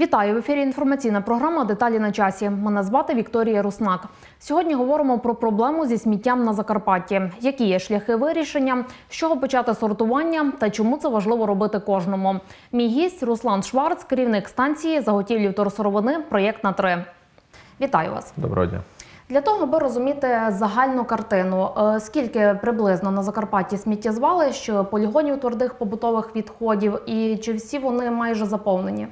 Вітаю в ефірі. Інформаційна програма Деталі на часі. Мене звати Вікторія Руснак. Сьогодні говоримо про проблему зі сміттям на Закарпатті. Які є шляхи вирішення, з чого почати сортування та чому це важливо робити кожному. Мій гість Руслан Шварц, керівник станції заготівлі вторсировини Проєкт на 3 Вітаю вас. Доброго дня. Для того, аби розуміти загальну картину, е, скільки приблизно на Закарпатті сміттєзвалищ, полігонів твердих побутових відходів, і чи всі вони майже заповнені?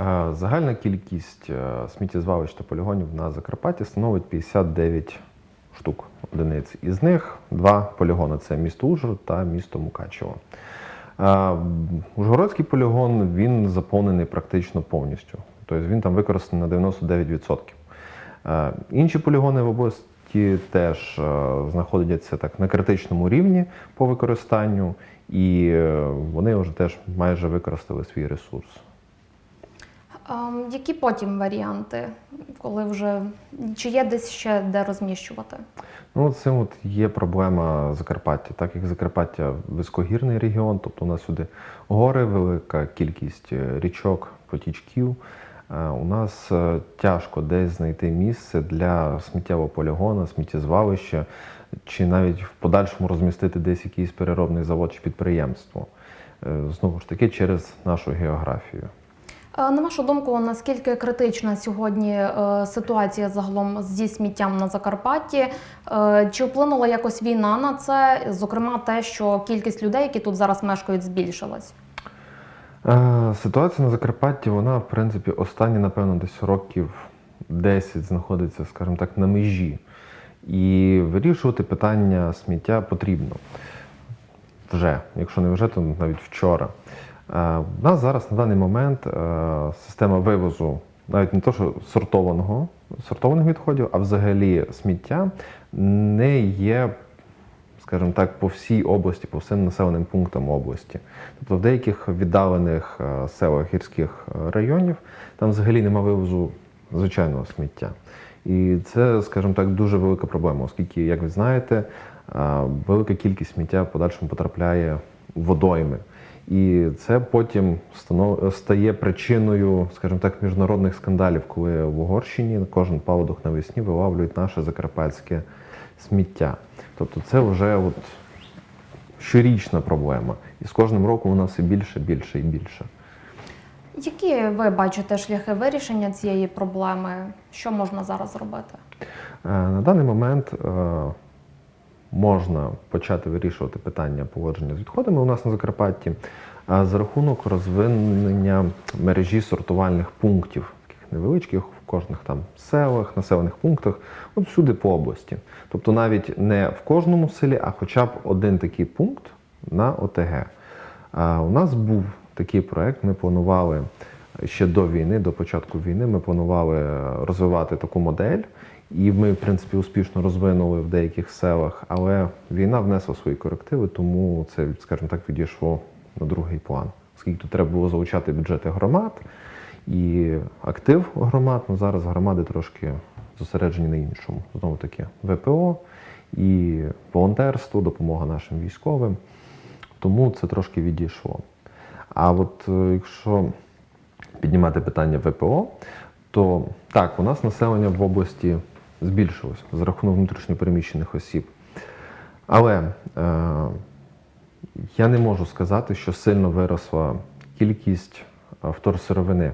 Е, Загальна кількість е, сміттєзвалищ та полігонів на Закарпатті становить 59 штук одиниць. Із них два полігони це місто Ужгород та місто Мукачево. Е, Ужгородський полігон він заповнений практично повністю. Тобто він там використаний на 99%. Е, Інші полігони в області теж знаходяться так на критичному рівні по використанню, і вони вже теж майже використали свій ресурс. Ем, Які потім варіанти, коли вже чи є десь ще де розміщувати? Ну, це от є проблема Закарпаття, так як Закарпаття високогірний регіон, тобто у нас сюди гори, велика кількість е, річок, потічків. Е, У нас е, тяжко десь знайти місце для сміттєвого полігону, сміттєзвалища, чи навіть в подальшому розмістити десь якийсь переробний завод чи підприємство. Знову ж таки, через нашу географію. На вашу думку, наскільки критична сьогодні е, ситуація загалом зі сміттям на Закарпатті? Е, Чи вплинула якось війна на це? Зокрема, те, що кількість людей, які тут зараз мешкають, збільшилась? Е, Ситуація на Закарпатті, вона, в принципі, останні, напевно, десь років 10 знаходиться, скажімо так, на межі. І вирішувати питання сміття потрібно. Вже, якщо не вже, то навіть вчора. Е, У нас зараз на даний момент е, система вивозу, навіть не то, що сортованого, сортованих відходів, а взагалі сміття не є скажімо так, по всій області, по всім населеним пунктам області. Тобто в деяких віддалених е, селах гірських е, районів там взагалі нема вивозу звичайного сміття. І це, скажімо так, дуже велика проблема, оскільки, як ви знаєте, е, велика кількість сміття в подальшому потрапляє водойми. І це потім стає причиною, скажімо так, міжнародних скандалів, коли в Угорщині кожен паводок навесні вилавлюють наше закарпатське сміття. Тобто це вже от щорічна проблема. І з кожним роком вона все більше, більше і більше. Які ви бачите шляхи вирішення цієї проблеми? Що можна зараз зробити? Е, На даний момент е, можна почати вирішувати питання поводження з відходами у нас на Закарпатті за рахунок розвинення мережі сортувальних пунктів, таких невеличких в кожних там селах, населених пунктах, от всюди по області. Тобто навіть не в кожному селі, а хоча б один такий пункт на ОТГ. У нас був такий проект. Ми планували ще до війни, до початку війни, ми планували е, розвивати таку модель. І ми, в принципі, успішно розвинули в деяких селах, але війна внесла свої корективи, тому це, скажімо так, відійшло на другий план. Оскільки тут треба було залучати бюджети громад і актив громад, ну зараз громади трошки зосереджені на іншому. Знову таки, ВПО і волонтерство, допомога нашим військовим. Тому це трошки відійшло. А от е, якщо піднімати питання ВПО, то так, у нас населення в області збільшилось за рахунок внутрішньопереміщених осіб. Але е, я не можу сказати, що сильно виросла кількість е, вторсировини.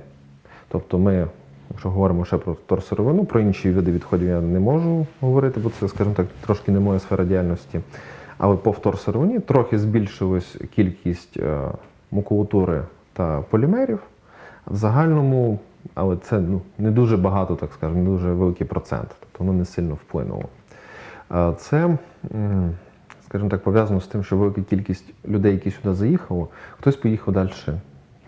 Тобто ми, якщо говоримо ще про вторсировину, про інші види відходів я не можу говорити, бо це, скажімо так, трошки не моя сфера діяльності. Але по вторсировині трохи збільшилась кількість е, макулатури та полімерів. В загальному, але це ну, не дуже багато, так скажемо, не дуже великий процент, тобто воно не сильно вплинуло. Е, Це, скажімо так, пов'язано з тим, що велика кількість людей, які сюди заїхали, хтось поїхав далі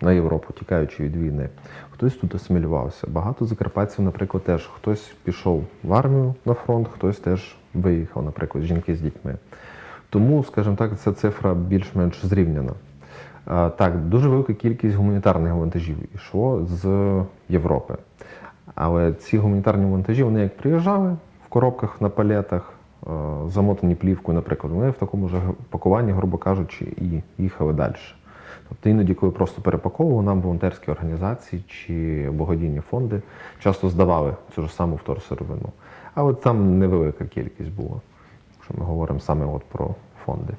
на Європу, тікаючи від війни, хтось тут асимілювався. Багато закарпатців, наприклад, теж хтось пішов в армію на фронт, хтось теж виїхав, наприклад, жінки з дітьми. Тому, скажімо так, ця цифра більш-менш зрівняна. Так, дуже велика кількість гуманітарних вантажів йшло з Європи. Але ці гуманітарні вантажі, вони як приїжджали в коробках на палетах, е, замотані плівкою, наприклад, вони в такому ж пакуванні, грубо кажучи, і їхали далі. Тобто іноді, коли просто перепаковували, нам волонтерські організації чи благодійні фонди часто здавали цю ж саму вторсировину. А от там невелика кількість була, якщо ми говоримо саме от про фонди.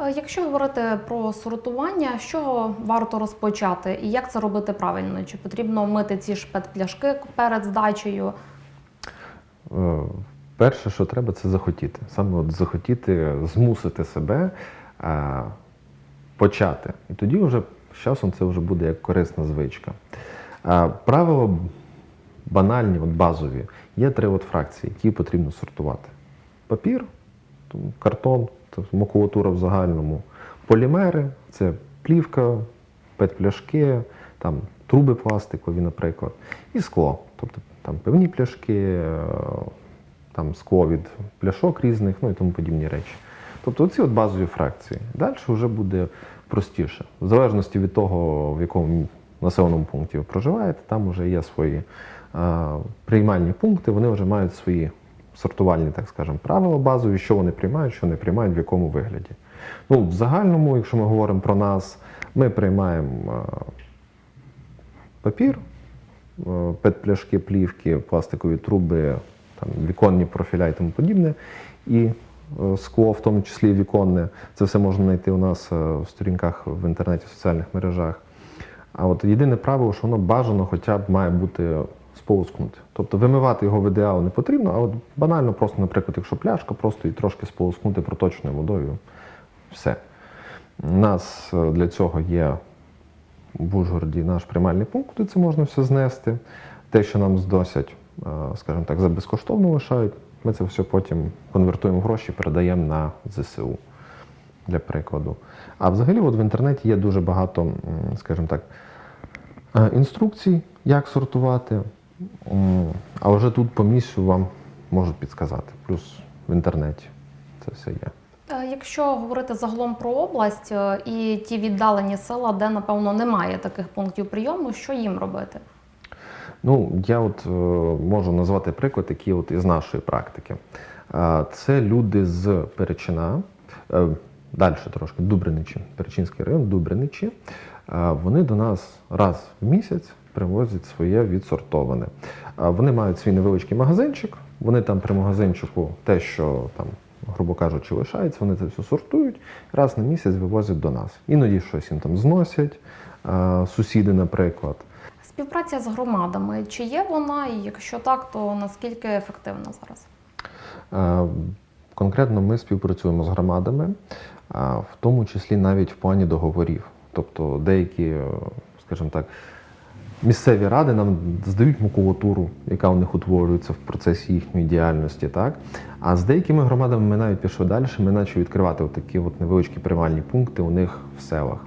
Е, Якщо говорити про сортування, чого варто розпочати і як це робити правильно? Чи потрібно мити ці ж пет-пляшки перед здачею? Е, Перше, що треба, це захотіти. Саме от захотіти змусити себе е, почати. І тоді вже з часом це вже буде як корисна звичка. Е, Правила банальні, от базові. Є три от фракції, які потрібно сортувати: папір, картон, тобто макулатура в загальному, полімери це плівка, пет-пляшки, там, труби пластикові, наприклад, і скло. Тобто там певні пляшки, е, там скло від пляшок різних, ну і тому подібні речі. Тобто ці от базові фракції. Далі вже буде простіше. В залежності від того, в якому населеному пункті ви проживаєте, там вже є свої е, приймальні пункти, вони вже мають свої сортувальні, так скажемо, правила базові, що вони приймають, що не приймають, в якому вигляді. Ну, в загальному, якщо ми говоримо про нас, ми приймаємо е, папір, е, пет-пляшки, плівки, пластикові труби, там, віконні профіля і тому подібне. І е, скло, в тому числі віконне. Це все можна знайти у нас в сторінках в інтернеті, в соціальних мережах. А от єдине правило, що воно бажано хоча б має бути сполоскнуте. Тобто вимивати його в ідеал не потрібно, а от банально, просто, наприклад, якщо пляшка, просто її трошки сполоскнути проточною водою. Все. У нас е, для цього є в Ужгороді наш приймальний пункт, куди це можна все знести. Те, що нам здосять, е, скажімо так, за безкоштовно лишають, ми це все потім конвертуємо в гроші, передаємо на ЗСУ для прикладу. А взагалі, от в інтернеті є дуже багато, скажімо так, е, інструкцій, як сортувати. А вже тут по місцю вам можуть підказати. Плюс в інтернеті це все є. Якщо говорити загалом про область е, і ті віддалені села, де напевно немає таких пунктів прийому, що їм робити? Ну, я от е, можу назвати приклад, який от із нашої практики. Е, це люди з Перечина, е, далі трошки Дубриничі, Перечинський район, Дубриничі. Е, вони до нас раз в місяць привозять своє відсортоване. Вони мають свій невеличкий магазинчик, вони там при магазинчику те, що там. Грубо кажучи, лишається, вони це все сортують, раз на місяць вивозять до нас. Іноді щось їм там зносять, сусіди, наприклад. Співпраця з громадами, чи є вона, і якщо так, то наскільки ефективна зараз? Конкретно ми співпрацюємо з громадами, в тому числі навіть в плані договорів. Тобто деякі, скажімо так, місцеві ради нам здають макулатуру, яка у них утворюється в процесі їхньої діяльності. Так? А з деякими громадами ми навіть пішли далі, ми почали відкривати такі невеличкі приймальні пункти у них в селах.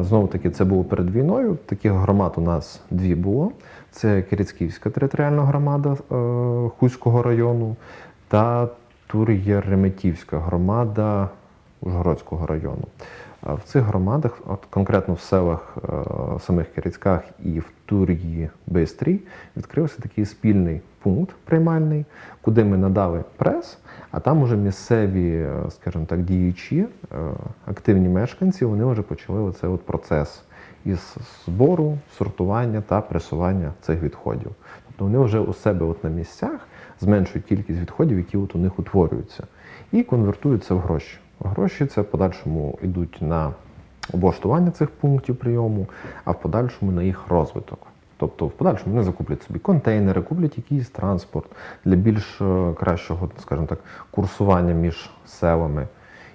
Е, Знову таки, це було перед війною. Таких громад у нас дві було. Це Кирицьківська територіальна громада е, Хуського району та Тур'єреметівська громада Ужгородського району. В цих громадах, от конкретно в селах е, самих Кирицьках і в Тур'ї Бистрій, відкрився такий спільний пункт приймальний, куди ми надали прес, а там уже місцеві, е, скажімо так, діячі, е, активні мешканці, вони вже почали оцей от процес із збору, сортування та пресування цих відходів. Тобто вони вже у себе от на місцях зменшують кількість відходів, які от у них утворюються, і конвертуються в гроші. Гроші це в подальшому йдуть на облаштування цих пунктів прийому, а в подальшому на їх розвиток. Тобто в подальшому вони закуплять собі контейнери, куплять якийсь транспорт для більш е, кращого, скажімо так, курсування між селами.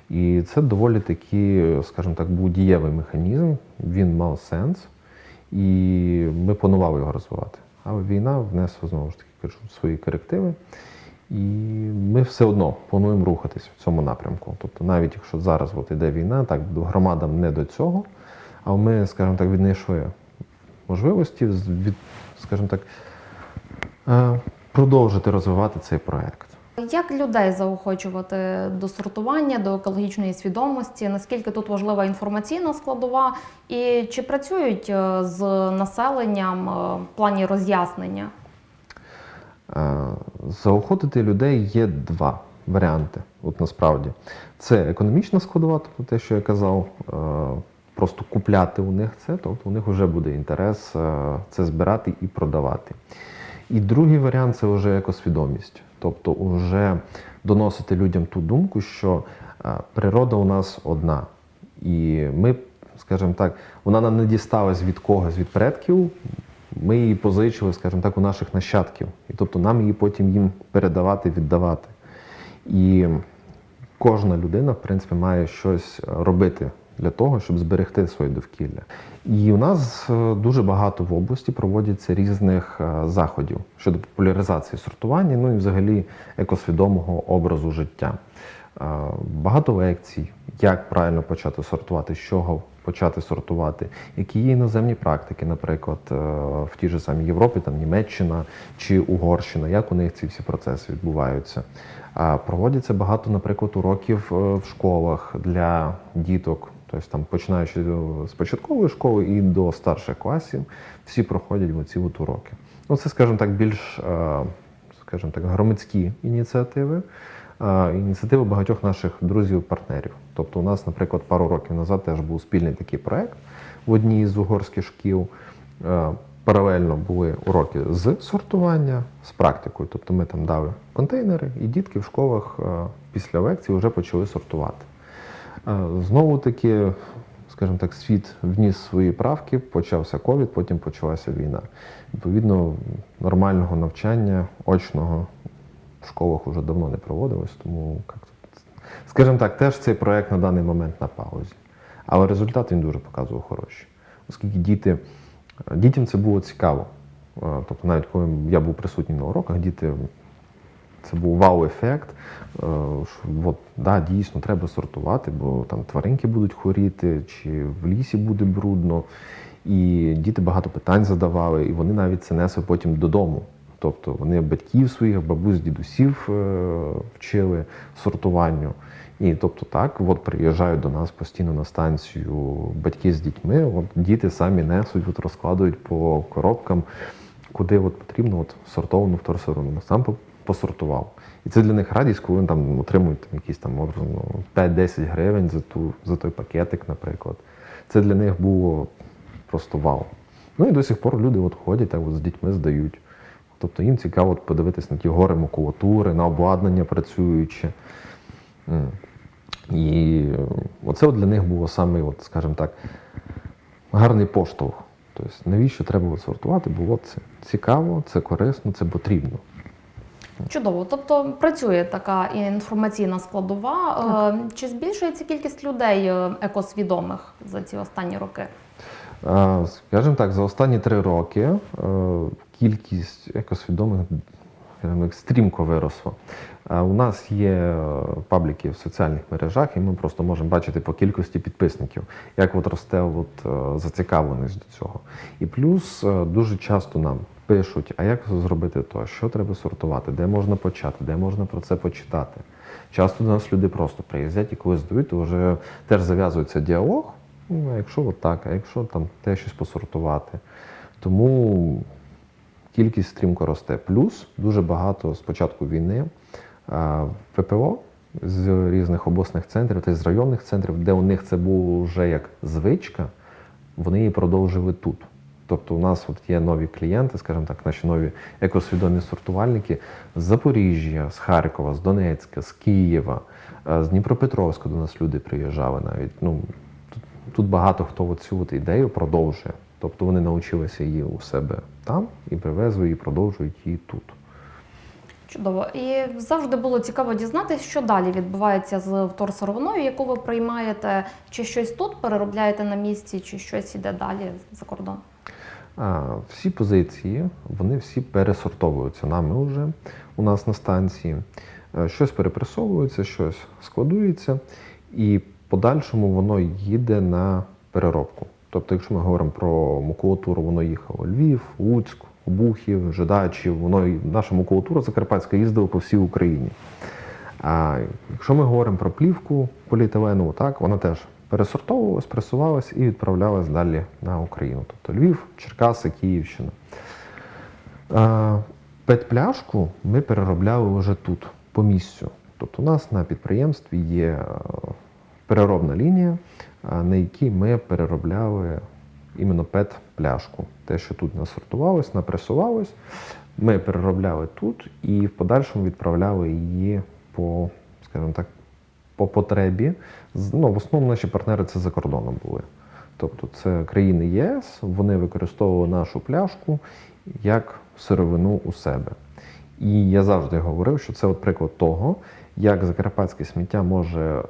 І це доволі такий, скажімо так, був дієвий механізм, він мав сенс, і ми планували його розвивати. Але війна внесла знову ж таки кажу, свої корективи. І ми все одно плануємо рухатись в цьому напрямку. Тобто, навіть якщо зараз от іде війна, так громадам не до цього, але ми, скажімо так, віднайшли можливості від, скажімо так, е, продовжити розвивати цей проект. Як людей заохочувати до сортування, до екологічної свідомості? Наскільки тут важлива інформаційна складова? І чи працюють е, з населенням е, в плані роз'яснення? Е, Заохотити людей є два варіанти. От насправді. Це економічна складова, тобто те, що я казав, е, просто купляти у них це, тобто у них вже буде інтерес е, це збирати і продавати. І другий варіант це вже екосвідомість. Тобто, вже доносити людям ту думку, що природа у нас одна. І ми, скажімо так, вона нам не дісталась від когось, від предків. Ми її позичили, скажімо так, у наших нащадків. І тобто нам її потім їм передавати, віддавати. І кожна людина, в принципі, має щось робити для того, щоб зберегти своє довкілля. І у нас е, дуже багато в області проводяться різних е, заходів щодо популяризації сортування, ну і взагалі екосвідомого образу життя. Багато лекцій, як правильно почати сортувати, з чого почати сортувати, які є іноземні практики, наприклад, е, в тій же самій Європі, там Німеччина чи Угорщина, як у них ці всі процеси відбуваються. Проводяться багато, наприклад, уроків е, в школах для діток, тобто там починаючи з початкової школи і до старших класів, всі проходять оці от уроки. Ну, це, скажімо так, більш е, скажімо так, громадські ініціативи, ініціативи багатьох наших друзів-партнерів. Тобто, у нас, наприклад, пару років назад теж був спільний такий проект в одній з угорських шкіл. Паралельно були уроки з сортування, з практикою. Тобто ми там дали контейнери, і дітки в школах після лекції вже почали сортувати. Знову таки, скажімо так, світ вніс свої правки, почався ковід, потім почалася війна. Відповідно, нормального навчання очного в школах вже давно не проводилось, тому як скажімо так, теж цей проект на даний момент на паузі. Але результат він дуже показував хороші. Оскільки діти, дітям це було цікаво. Тобто, навіть коли я був присутній на уроках, діти це був вау-ефект. От, да, дійсно треба сортувати, бо там тваринки будуть хворіти, чи в лісі буде брудно. І діти багато питань задавали, і вони навіть це несли потім додому. Тобто вони батьків своїх, бабусь, дідусів е, вчили сортуванню. І тобто так, от приїжджають до нас постійно на станцію батьки з дітьми, от діти самі несуть, от розкладують по коробкам, куди от потрібно, от сортовану вторсировину. Сам посортував. І це для них радість, коли вони там отримують там, якісь там образно 5-10 гривень за, ту, за той пакетик, наприклад. Це для них було просто вау. Ну і до сих пор люди от ходять, так от з дітьми здають. Тобто їм цікаво подивитись на ті гори макулатури, на обладнання працююче. І оце от для них було саме, от, скажімо так, гарний поштовх. Тобто, навіщо треба сортувати? Було це цікаво, це корисно, це потрібно. Чудово. Тобто працює така інформаційна складова. Е, Чи збільшується кількість людей е, екосвідомих за ці останні роки? Скажімо так, за останні три роки е, кількість екосвідомих стрімко виросла. У нас є е, пабліки в соціальних мережах, і ми просто можемо бачити по кількості підписників, як от росте от, е, зацікавленість до цього. І плюс дуже часто нам пишуть, а як зробити то, що треба сортувати, де можна почати, де можна про це почитати. Часто до нас люди просто приїздять і коли здають, то вже теж зав'язується діалог. Ну, а якщо от так, а якщо там те щось посортувати. Тому кількість стрімко росте. Плюс дуже багато з початку війни а, ВПО з різних обласних центрів та з районних центрів, де у них це було вже як звичка, вони її продовжили тут. Тобто у нас от є нові клієнти, скажімо так, наші нові екосвідомі сортувальники з Запоріжжя, з Харкова, з Донецька, з Києва, з Дніпропетровська до нас люди приїжджали навіть. Ну, тут, багато хто цю ідею продовжує. Тобто вони навчилися її у себе там і привезли і продовжують її тут. Чудово. І завжди було цікаво дізнатися, що далі відбувається з вторсировиною, яку ви приймаєте, чи щось тут переробляєте на місці, чи щось іде далі за кордон. А, всі позиції, вони всі пересортовуються нами вже у нас на станції. Е, Щось перепресовується, щось складується, і подальшому воно їде на переробку. Тобто, якщо ми говоримо про макулатуру, воно їхало Львів, Луцьк, Обухів, Жидачів, воно наша макулатура закарпатська їздила по всій Україні. А якщо ми говоримо про плівку поліетиленову, так, вона теж пересортовувалась, пресувалась і відправлялась далі на Україну. Тобто Львів, Черкаси, Київщина. Петпляшку ми переробляли вже тут, по місцю. Тобто у нас на підприємстві є е, переробна лінія, на якій ми переробляли іменно пет-пляшку. Те, що тут насортувалось, напресувалось, ми переробляли тут і в подальшому відправляли її по, скажімо так, по потребі. Ну, в основному наші партнери це за кордоном були. Тобто це країни ЄС, вони використовували нашу пляшку як сировину у себе. І я завжди говорив, що це от приклад того, як закарпатське сміття може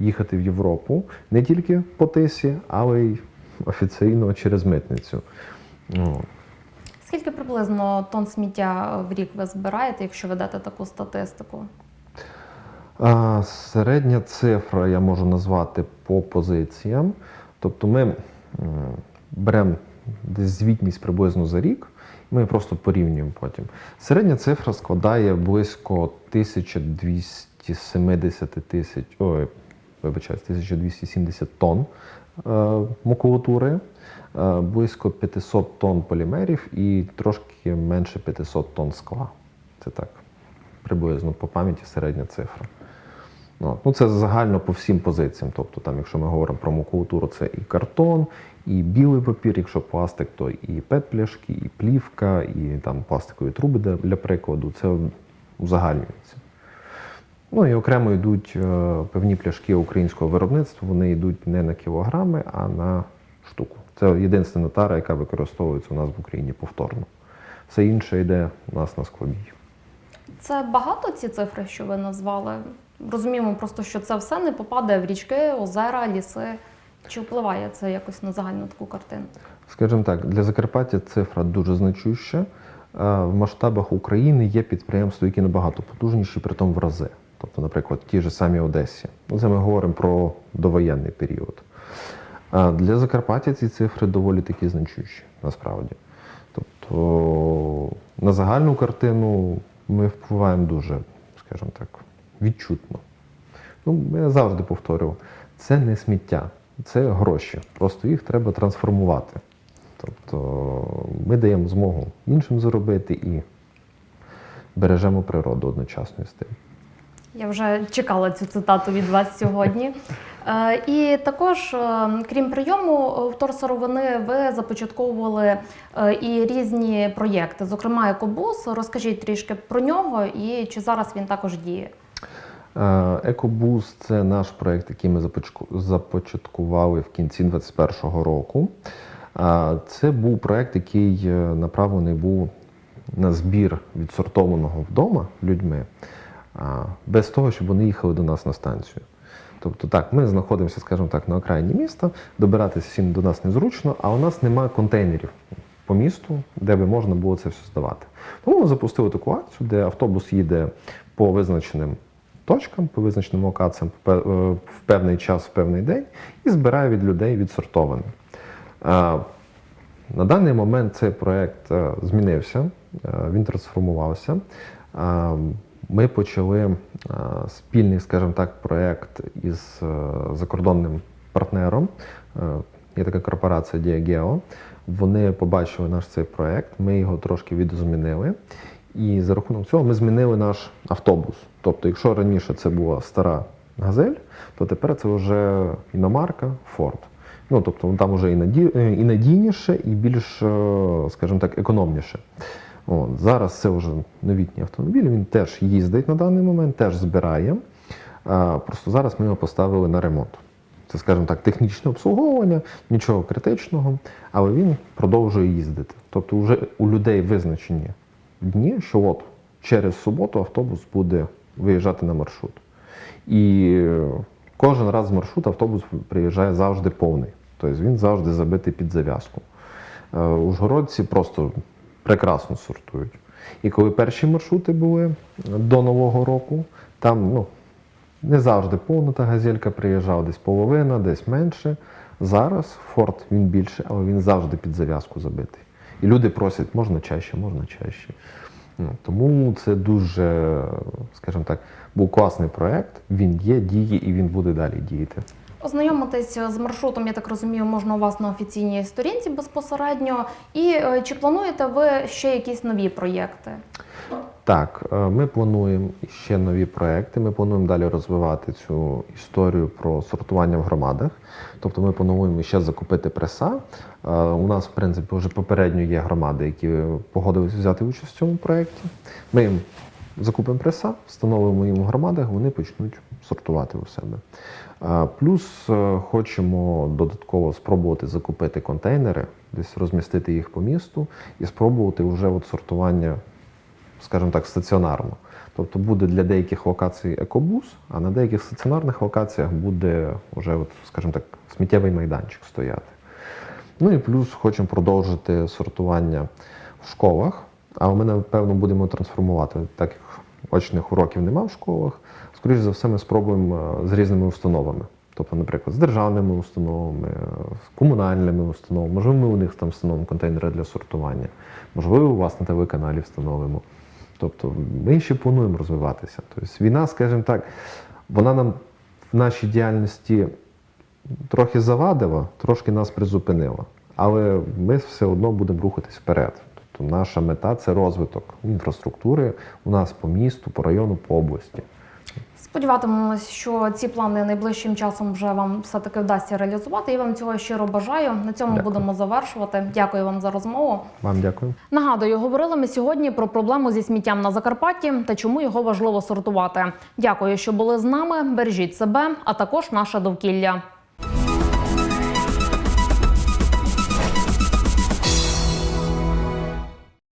їхати в Європу не тільки по тисі, але й офіційно через митницю. Ну, Скільки приблизно тонн сміття в рік ви збираєте, якщо ведете таку статистику? А, середня цифра я можу назвати по позиціям. Тобто ми беремо десь звітність приблизно за рік, ми просто порівнюємо потім. Середня цифра складає близько 1270 тисяч, ой, вибачаюсь, 1270 тонн е, макулатури, е, близько 500 тонн полімерів і трошки менше 500 тонн скла. Це так, приблизно по пам'яті середня цифра. Ну, ну, це загально по всім позиціям. Тобто, там, якщо ми говоримо про макулатуру, це і картон, і білий папір, якщо пластик, то і пет-пляшки, і плівка, і там пластикові труби для, прикладу. Це узагальнюється. Ну і окремо йдуть е, певні пляшки українського виробництва, вони йдуть не на кілограми, а на штуку. Це єдина тара, яка використовується у нас в Україні повторно. Все інше йде у нас на складі. Це багато ці цифри, що ви назвали? Розуміємо просто, що це все не попадає в річки, озера, ліси. Чи впливає це якось на загальну таку картину? Скажімо так, для Закарпаття цифра дуже значуща. Е, В масштабах України є підприємства, які набагато потужніші, при тому в рази. Тобто, наприклад, ті ж самі Одесі. Ну, Це ми говоримо про довоєнний період. А для Закарпаття ці цифри доволі такі значущі, насправді. Тобто на загальну картину ми впливаємо дуже, скажімо так, відчутно. Ну, я завжди повторював, це не сміття, це гроші. Просто їх треба трансформувати. Тобто ми даємо змогу іншим заробити і бережемо природу одночасно з тим. Я вже чекала цю цитату від вас сьогодні. Е, І також, е, крім прийому е, вторсировини, ви започатковували е, і різні проєкти, зокрема екобус. Розкажіть трішки про нього і чи зараз він також діє. Екобус це наш проєкт, який ми започаткували в кінці 2021 року. Це був проєкт, який направлений був на збір відсортованого вдома людьми, без того, щоб вони їхали до нас на станцію. Тобто так, ми знаходимося, скажімо так, на окраїні міста, добиратися всім до нас незручно, а у нас немає контейнерів по місту, де би можна було це все здавати. Тому ми запустили таку акцію, де автобус їде по визначеним точкам, по визначеним локаціям в е, певний час, в певний день і збирає від людей відсортоване. На даний момент цей проект е, змінився, е, він трансформувався. Ми почали е, спільний, скажімо так, проект із е, закордонним партнером. Е, Є така корпорація Diageo. Вони побачили наш цей проект, ми його трошки відозмінили. І за рахунок цього ми змінили наш автобус. Тобто, якщо раніше це була стара газель, то тепер це вже іномарка Ford. Ну, тобто там вже і, наді... і надійніше, і більш, скажімо так, економніше. От, зараз це вже новітній автомобіль, він теж їздить на даний момент, теж збирає. А, просто зараз ми його поставили на ремонт. Це, скажімо так, технічне обслуговування, нічого критичного, але він продовжує їздити. Тобто, вже у людей визначені дні, що от через суботу автобус буде виїжджати на маршрут. І кожен раз з маршруту автобус приїжджає завжди повний. Тобто він завжди забитий під зав'язку. Е, Ужгородці просто прекрасно сортують. І коли перші маршрути були до Нового року, там ну, не завжди повна та газелька приїжджав, десь половина, десь менше. Зараз Форд він більше, але він завжди під зав'язку забитий. І люди просять, можна чаще, можна чаще. Ну, тому це дуже, скажімо так, був класний проект. Він є, діє і він буде далі діяти. Ознайомитись з маршрутом, я так розумію, можна у вас на офіційній сторінці безпосередньо. І е, чи плануєте ви ще якісь нові проєкти? Так, е, ми плануємо ще нові проекти. Ми плануємо далі розвивати цю історію про сортування в громадах. Тобто ми плануємо ще закупити преса. Е, У нас, в принципі, вже попередньо є громади, які погодилися взяти участь в цьому проєкті. Ми їм закупимо преса, встановимо їм в громадах, вони почнуть сортувати у себе. Плюс е, хочемо додатково спробувати закупити контейнери, десь розмістити їх по місту і спробувати вже от сортування скажімо так, стаціонарно. Тобто буде для деяких локацій екобус, а на деяких стаціонарних локаціях буде вже, от, скажімо так, сміттєвий майданчик стояти. Ну і плюс хочемо продовжити сортування в школах, але ми, напевно, будемо трансформувати, так як очних уроків нема в школах. Скоріше за все, ми спробуємо е, з різними установами. Тобто, наприклад, з державними установами, е, з комунальними установами, можливо, ми у них там встановимо контейнери для сортування, можливо, у вас на телеканалі встановимо. Тобто ми ще плануємо розвиватися. Тобто війна, скажімо так, вона нам в нашій діяльності трохи завадила, трошки нас призупинила. Але ми все одно будемо рухатись вперед. Тобто наша мета це розвиток інфраструктури у нас по місту, по району, по області. Сподіватимемось, що ці плани найближчим часом вже вам все таки вдасться реалізувати. Я вам цього щиро бажаю. На цьому Дякую. будемо завершувати. Дякую вам за розмову. Вам дякую. Нагадую, говорили ми сьогодні про проблему зі сміттям на Закарпатті та чому його важливо сортувати. Дякую, що були з нами. Бережіть себе, а також наше довкілля.